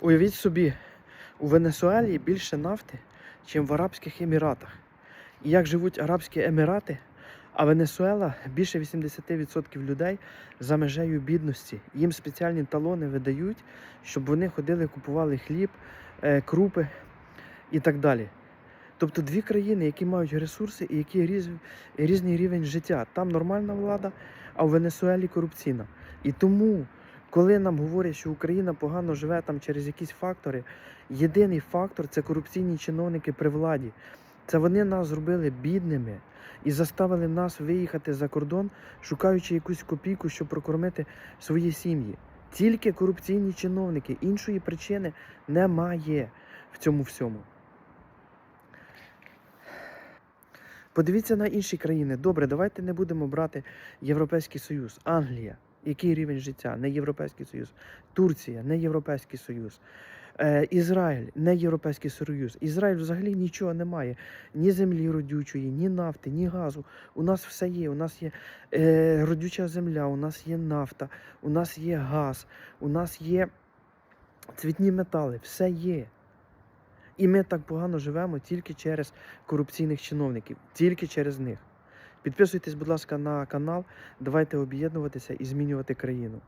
Уявіть собі, у Венесуелі більше нафти, ніж в Арабських Еміратах. І як живуть Арабські Емірати, а Венесуела більше 80% людей за межею бідності. Їм спеціальні талони видають, щоб вони ходили, купували хліб, е, крупи і так далі. Тобто дві країни, які мають ресурси і які різ, різний рівень життя. Там нормальна влада, а в Венесуелі корупційна. І тому, коли нам говорять, що Україна погано живе там через якісь фактори, єдиний фактор це корупційні чиновники при владі. Це вони нас зробили бідними і заставили нас виїхати за кордон, шукаючи якусь копійку, щоб прокормити свої сім'ї. Тільки корупційні чиновники, іншої причини немає в цьому всьому. Подивіться на інші країни. Добре, давайте не будемо брати Європейський Союз, Англія. Який рівень життя? Не Європейський Союз. Турція, не Європейський Союз. Е, Ізраїль, не Європейський Союз. Ізраїль взагалі нічого немає. Ні землі родючої, ні нафти, ні газу. У нас все є. У нас є е, родюча земля, у нас є нафта, у нас є газ, у нас є цвітні метали, все є. І ми так погано живемо тільки через корупційних чиновників, тільки через них. Підписуйтесь, будь ласка, на канал. Давайте об'єднуватися і змінювати країну.